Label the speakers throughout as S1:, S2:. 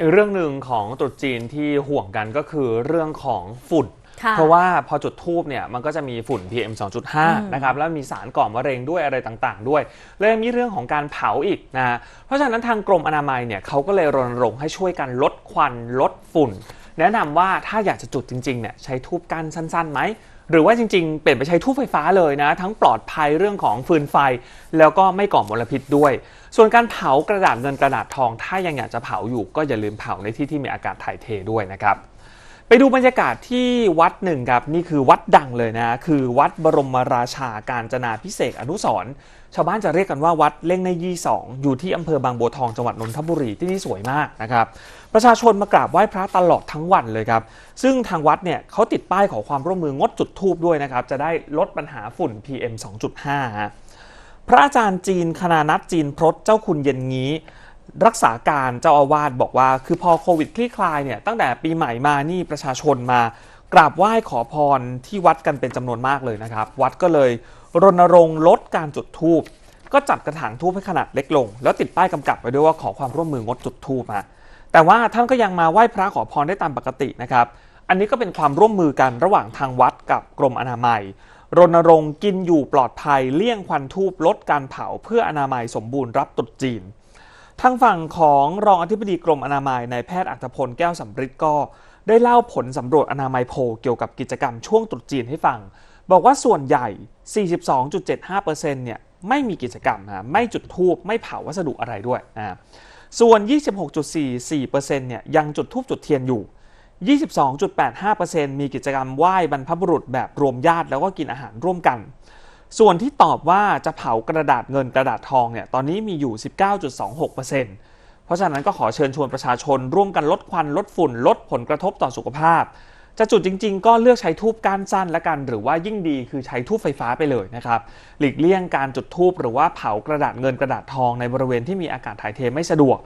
S1: อีกเรื่องหนึ่งของตรุษจีนที่ห่วงกันก็คือเรื่องของฝุ่น
S2: ค่ะ
S1: เพราะว่าพอจุดทูบเนี่ยมันก็จะมีฝุ่น PM
S2: อืม
S1: 2.5 นะครับ แล้วมีสารก่อมะเร็งด้วยอะไรต่างๆ ด้วย แล้วยังมีเรื่องของการเผาอีกนะ เพราะฉะนั้นทางกรมอนามัยเนี่ยเขาก็เลยรณรงค์ให้ช่วยกันลดควันลดฝุ่น แนะนำว่าถ้าอยากจะจุดจริงๆเนี่ยใช้ทูบกั้นสั้นๆไหมหรือว่าจริงๆ เปลี่ยนไปใช้ทูบไฟฟ้าเลยนะ ทั้งปลอดภัยเรื่องของฟืนไฟ แล้วก็ไม่ก่อมลพิษด้วย ส่วนการเผากระดาษเงินกระดาษทอง ถ้ายังอยากจะเผาอยู่ก็อย่าลืมเผาในที่ที่มีอากาศถ่ายเทด้วยนะครับ ไปดูบรรยากาศที่วัดหนึ่งครับ นี่คือวัดดังเลยนะ คือวัดบรมราชาการจนาพิเศษอนุสรชาวบ้านจะเรียกกันว่าวัดเล่งในยี่สองอยู่ที่อำเภอบางบัวทองจังหวัดนนทบุรีที่นี่สวยมากนะครับ ประชาชนมากราบไหว้พระตลอดทั้งวันเลยครับ ซึ่งทางวัดเนี่ยเขาติดป้ายขอความร่วมมืองดจุดธูปด้วยนะครับ จะได้ลดปัญหาฝุ่น PM 2.5 พระอาจารย์จีนคณานัทจีนพรตเจ้าคุณเย็นงี้ รักษาการเจ้าอาวาสบอกว่า คือพอโควิดคลี่คลายเนี่ยตั้งแต่ปีใหม่มานี่ประชาชนมากราบไหว้ขอพรที่วัดกันเป็นจำนวนมากเลยนะครับ วัดก็เลยรณรงค์ลดการจุดธูปก็จัดกระถางทูบให้ขนาดเล็กลง แล้วติดป้ายกำกับไว้ด้วยว่าขอความร่วมมืองดจุดธูปฮะแต่ว่าท่านก็ยังมาไหว้พระขอพรได้ตามปกตินะครับ อันนี้ก็เป็นความร่วมมือกันระหว่างทางวัดกับกรมอนามัย รณรงค์กินอยู่ปลอดภัยเลี่ยงควันทูบลดการเผาเพื่ออนามัยสมบูรณ์รับตรุษจีน ทางฝั่งของรองอธิบดีกรมอนามัยนายแพทย์อัตพลแก้วสำริดก็ ได้เล่าผลสำรวจอนามัยโพลเกี่ยวกับกิจกรรมช่วงตรุษจีนให้ฟัง บอกว่าส่วนใหญ่ 42.75%เนี่ยไม่มีกิจกรรมนะไม่จุดธูปไม่เผาวัสดุอะไรด้วยนะส่วน 26.44%เนี่ยยังจุดธูปจุดเทียนอยู่ 22.85%มีกิจกรรมไหว้บรรพบุรุษแบบรวมญาติแล้วก็กินอาหารร่วมกัน ส่วนที่ตอบว่าจะเผากระดาษเงินกระดาษทองเนี่ยตอนนี้มีอยู่ 19.26%เพราะฉะนั้นก็ขอเชิญชวนประชาชน ร่วมกันลดควันลดฝุ่น ลดผลกระทบต่อสุขภาพ จะจุดจริง ๆ ก็เลือกใช้ทูบก้านสั้นละกัน หรือว่ายิ่งดีคือใช้ทูบไฟฟ้าไปเลยนะครับหลีกเลี่ยงการจุดทูบหรือว่าเผากระดาษเงินกระดาษทองในบริเวณที่มีอากาศถ่ายเทไม่สะดวก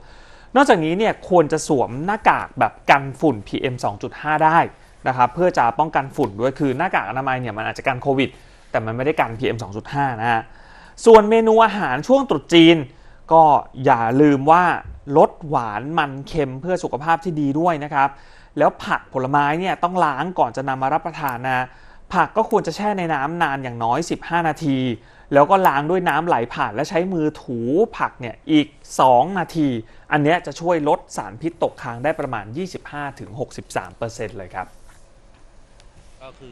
S1: นอกจากนี้เนี่ยควรจะสวมหน้ากากแบบกันฝุ่น PM 2.5 ได้นะครับเพื่อจะป้องกันฝุ่นด้วยคือหน้ากากอนามัยเนี่ยมันอาจจะกันโควิด แต่มันไม่ได้กัน PM 2.5 นะฮะ ส่วนเมนูอาหารช่วงตรุษจีน ก็อย่าลืมว่าลดหวานมันเค็มเพื่อสุขภาพที่ดีด้วยนะครับ แล้วผักผลไม้เนี่ยต้องล้างก่อนจะนำมารับประทานนะผักก็ควรจะแช่ในน้ำนานอย่างน้อย 15 นาที แล้วก็ล้างด้วยน้ำไหลผ่านและใช้มือถูผักเนี่ยอีก 2 นาที อันเนี้ยจะช่วยลดสารพิษตกค้างได้ประมาณ 25-63%เลยครับ
S3: ก็คือ